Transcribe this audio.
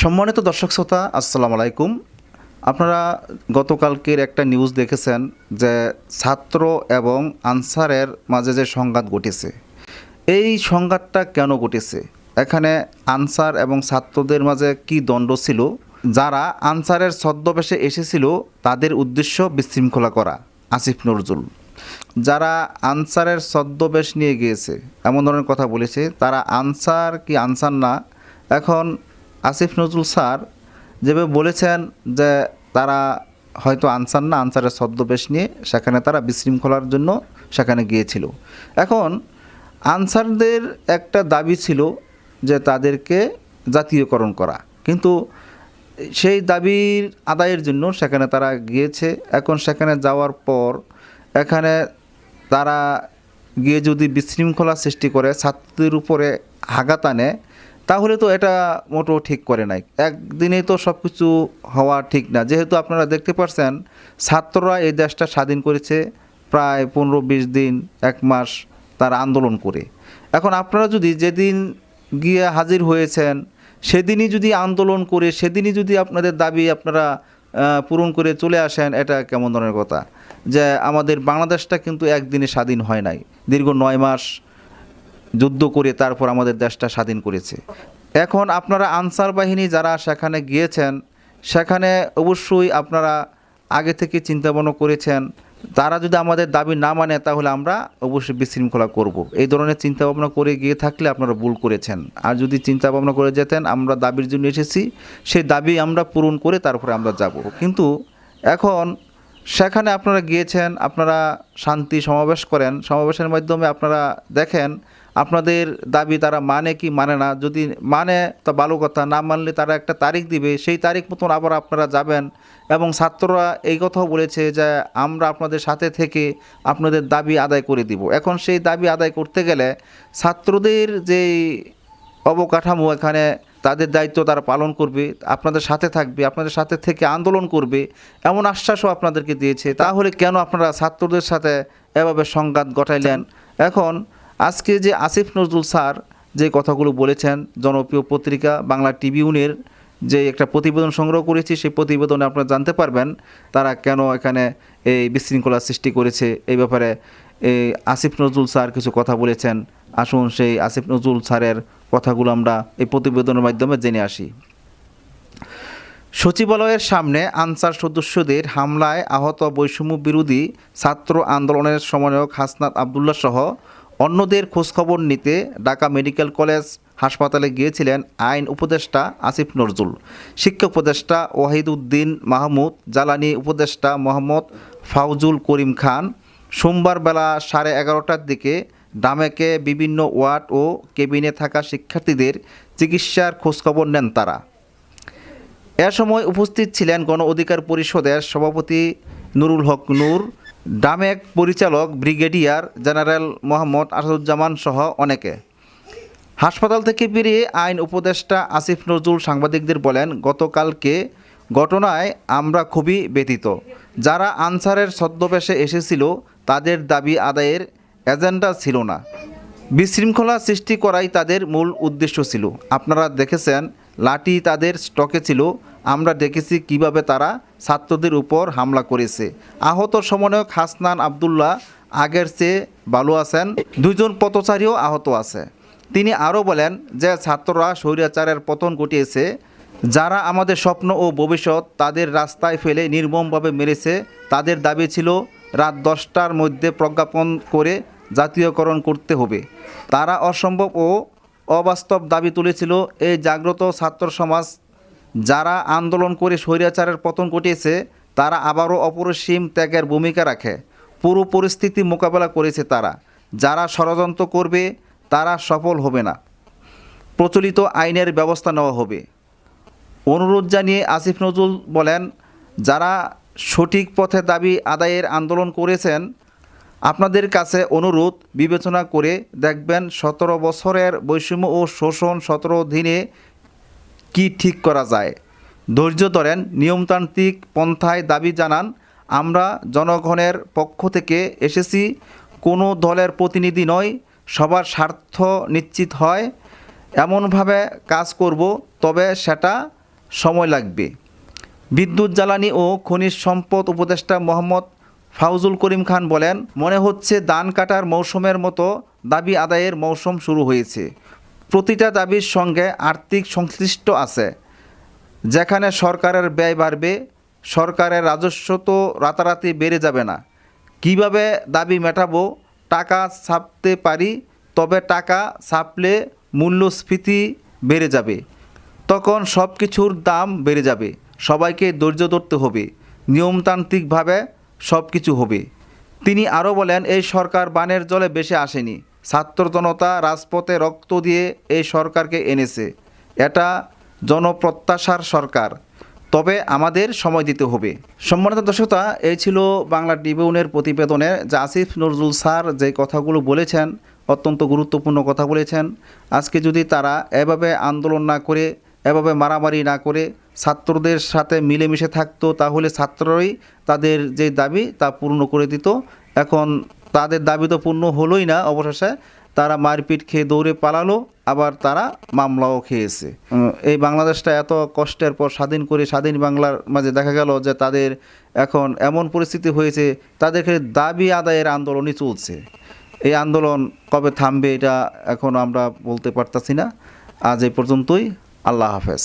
সম্মানিত দর্শক শ্রোতা, আসসালামু আলাইকুম। আপনারা গতকালকের একটা নিউজ দেখেছেন যে ছাত্র এবং আনসারের মাঝে যে সংঘাত ঘটেছে। এই সংঘাতটা কেন ঘটেছে? এখানে আনসার এবং ছাত্রদের মাঝে কি দ্বন্দ্ব ছিল? যারা আনসারের ছদ্মবেশে এসেছিল, তাদের উদ্দেশ্য বিশৃঙ্খলা করা, আসিফ নজরুল। যারা আনসারের ছদ্মবেশ নিয়ে গিয়েছে, এমন ধরনের কথা বলেছে, তারা আনসার কি আনসার না, এখন আসিফ নজরুল স্যার যেভাবে বলেছেন যে তারা হয়তো আনসার না, আনসারের ছদ্মবেশ নিয়ে সেখানে তারা বিশৃঙ্খলার জন্য সেখানে গিয়েছিল। এখন আনসারদের একটা দাবি ছিল যে তাদেরকে জাতীয়করণ করা। কিন্তু সেই দাবির আদায়ের জন্য সেখানে তারা গিয়েছে। এখন সেখানে যাওয়ার পর এখানে তারা গিয়ে যদি বিশৃঙ্খলা সৃষ্টি করে, ছাত্রদের উপরে আঘাত আনে তাহলে তো এটা মোটো ঠিক করে নাই। একদিনেই তো সব কিছু হওয়া ঠিক না। যেহেতু আপনারা দেখতে পাচ্ছেন ছাত্ররা এই দেশটা স্বাধীন করেছে প্রায় পনেরো বিশ দিন, এক মাস তারা আন্দোলন করে। এখন আপনারা যদি যেদিন গিয়ে হাজির হয়েছেন, সেদিনই যদি আন্দোলন করে, সেদিনই যদি আপনাদের দাবি আপনারা পূরণ করে চলে আসেন, এটা কেমন ধরনের কথা? যে আমাদের বাংলাদেশটা কিন্তু একদিনে স্বাধীন হয় নাই। দীর্ঘ নয় মাস যুদ্ধ করে তারপর আমাদের দেশটা স্বাধীন করেছে। এখন আপনারা আনসার বাহিনী যারা সেখানে গিয়েছেন, সেখানে অবশ্যই আপনারা আগে থেকে চিন্তা ভাবনা করেছেন, তারা যদি আমাদের দাবি না মানে তাহলে আমরা অবশ্যই বিশৃঙ্খলা করব। এই ধরনের চিন্তা ভাবনা করে গিয়ে থাকলে আপনারা ভুল করেছেন। আর যদি চিন্তা ভাবনা করে যেতেন, আমরা দাবির জন্য এসেছি, সেই দাবি আমরা পূরণ করে তারপরে আমরা যাব। কিন্তু এখন সেখানে আপনারা গিয়েছেন, আপনারা শান্তি সমাবেশ করেন, সমাবেশের মাধ্যমে আপনারা দেখেন আপনাদের দাবি তারা মানে কি মানে না? যদি মানে তা ভালো কথা, না মানলে তারা একটা তারিখ দিবে। সেই তারিখ মতন আবার আপনারা যাবেন এবং ছাত্ররা এই কথাও বলেছে যে আমরা আপনাদের সাথে থেকে আপনাদের দাবি আদায় করে দিব। এখন সেই দাবি আদায় করতে গেলে ছাত্রদের যেই অবকাঠামো এখানে তাদের দায়িত্ব তারা পালন করবে, আপনাদের সাথে থাকবে, আপনাদের সাথে থেকে আন্দোলন করবে এমন আশ্বাসও আপনাদেরকে দিয়েছে। তাহলে কেন আপনারা ছাত্রদের সাথে এভাবে সংঘাত ঘটাইলেন? এখন আজকে যে আসিফ নজরুল স্যার যে কথাগুলো বলেছেন, জনপ্রিয় পত্রিকা বাংলা টিভিউনের যে একটা প্রতিবেদন সংগ্রহ করেছি, সেই প্রতিবেদনে আপনারা জানতে পারবেন তারা কেন এখানে এই বিশৃঙ্খলা সৃষ্টি করেছে। এই ব্যাপারে এই আসিফ নজরুল স্যার কিছু কথা বলেছেন। আসুন সেই আসিফ নজরুল স্যারের কথাগুলো আমরা এই প্রতিবেদনের মাধ্যমে জেনে আসি। সচিবালয়ের সামনে আনসার সদস্যদের হামলায় আহত বৈষম্য বিরোধী ছাত্র আন্দোলনের সমন্বয়ক হাসনাত আবদুল্লাহ সহ অন্যদের খোঁজখবর নিতে ঢাকা মেডিকেল কলেজ হাসপাতালে গিয়েছিলেন আইন উপদেষ্টা আসিফ নজরুল, শিক্ষা উপদেষ্টা ওয়াহিদুদ্দিন মাহমুদ, জ্বালানি উপদেষ্টা মোহাম্মদ ফাউজুল করিম খান। সোমবার বেলা সাড়ে এগারোটার দিকে ডামেকে বিভিন্ন ওয়ার্ড ও কেবিনে থাকা শিক্ষার্থীদের চিকিৎসার খোঁজখবর নেন তারা। এ সময় উপস্থিত ছিলেন গণ অধিকার পরিষদের সভাপতি নুরুল হক নূর ডামেক পরিচালক, ব্রিগেডিয়ার জেনারেল মোহাম্মদ আসাদুজ্জামান সহ অনেকে। হাসপাতাল থেকে বেরিয়ে আইন উপদেষ্টা আসিফ নজরুল সাংবাদিকদের বলেন, গতকালকে ঘটনায় আমরা খুবই ব্যতীত যারা আনসারের ছদ্মবেশে এসেছিল, তাদের দাবি আদায়ের এজেন্ডা ছিল না। বিশৃঙ্খলা সৃষ্টি করাই তাদের মূল উদ্দেশ্য ছিল। আপনারা দেখেছেন, লাঠি তাদের স্টকে ছিল আমরা দেখেছি কীভাবে তারা ছাত্রদের উপর হামলা করেছে। আহত সমন্বয়ক হাসনান আবদুল্লাহ আগের চেয়ে ভালো আছেন দুজন পথচারীও আহত আছে। তিনি আরও বলেন যে ছাত্ররা স্বৈরাচারের পতন ঘটিয়েছে, যারা আমাদের স্বপ্ন ও ভবিষ্যৎ তাদের রাস্তায় ফেলে নির্মমভাবে মেরেছে, তাদের দাবি ছিল রাত দশটার মধ্যে প্রজ্ঞাপন করে জাতীয়করণ করতে হবে। তারা অসম্ভব ও অবাস্তব দাবি তুলেছিল। এই জাগ্রত ছাত্র সমাজ যারা আন্দোলন করে স্বৈরাচারের পতন ঘটিয়েছে, তারা আবারও অপরিসীম ত্যাগের ভূমিকা রাখে। পুরো পরিস্থিতি মোকাবেলা করেছে তারা। যারা ষড়যন্ত্র করবে, তারা সফল হবে না। প্রচলিত আইনের ব্যবস্থা নেওয়া হবে। অনুরোধ জানিয়ে আসিফ নজরুল বলেন, যারা সঠিক পথে দাবি আদায়ের আন্দোলন করেছেন, আপনাদের কাছে অনুরোধ, বিবেচনা করে দেখবেন সতেরো বছরের বৈষম্য ও শোষণ সতেরো দিনে কি ঠিক করা যায়? ধৈর্য ধরেন, নিয়মতান্ত্রিক পন্থায় দাবি জানান, আমরা জনগণের পক্ষ থেকে এসেছি, কোনো দলের প্রতিনিধি নয় সবার স্বার্থ নিশ্চিত হয়, এমনভাবে কাজ করব, তবে সেটা সময় লাগবে। বিদ্যুৎ জ্বালানি ও খনিজ সম্পদ উপদেষ্টা মোহাম্মদ ফাউজুল করিম খান বলেন, মনে হচ্ছে ধান কাটার মৌসুমের মতো দাবি আদায়ের মৌসুম শুরু হয়েছে। প্রতিটা দাবির সঙ্গে আর্থিক সংশ্লিষ্ট আছে। যেখানে সরকারের ব্যয় বাড়বে, সরকারের রাজস্ব তো রাতারাতি বেড়ে যাবে না। কীভাবে দাবি মেটাবো, টাকা ছাপতে পারি, তবে টাকা ছাপলে মূল্যস্ফীতি বেড়ে যাবে। তখন সব কিছুর দাম বেড়ে যাবে। সবাইকে ধৈর্য ধরতে হবে। নিয়মতান্ত্রিকভাবে সব কিছু হবে। তিনি আরও বলেন, এই সরকার বানের জলে বেশি আসেনি। ছাত্র জনতা রাজপথে রক্ত দিয়ে এই সরকারকে এনেছে। এটা জনপ্রত্যাশার সরকার। তবে আমাদের সময় দিতে হবে। সম্মানিত দর্শকতা, এই ছিল বাংলা ট্রিবিউনের প্রতিবেদনে যে আসিফ নজরুল স্যার যে কথাগুলো বলেছেন, অত্যন্ত গুরুত্বপূর্ণ কথা বলেছেন। আজকে যদি তারা এভাবে আন্দোলন না করে, এভাবে মারামারি না করে, ছাত্রদের সাথে মিলেমিশে থাকতো, তাহলে ছাত্ররাই তাদের যে দাবি তা পূর্ণ করে দিত। এখন তাদের দাবি তো পূর্ণ হলোই না অবশেষে তারা মারপিট খেয়ে দৌড়ে পালালো আবার তারা মামলাও খেয়েছে। এই বাংলাদেশটা এত কষ্টের পর স্বাধীন করে স্বাধীন বাংলার মাঝে দেখা গেল যে তাদের এখন এমন পরিস্থিতি হয়েছে তাদেরকে দাবি আদায়ের আন্দোলনই চলছে। এই আন্দোলন কবে থামবে এটা এখন আমরা বলতে পারতাছি না। আজ এই পর্যন্তই আল্লাহ হাফেজ।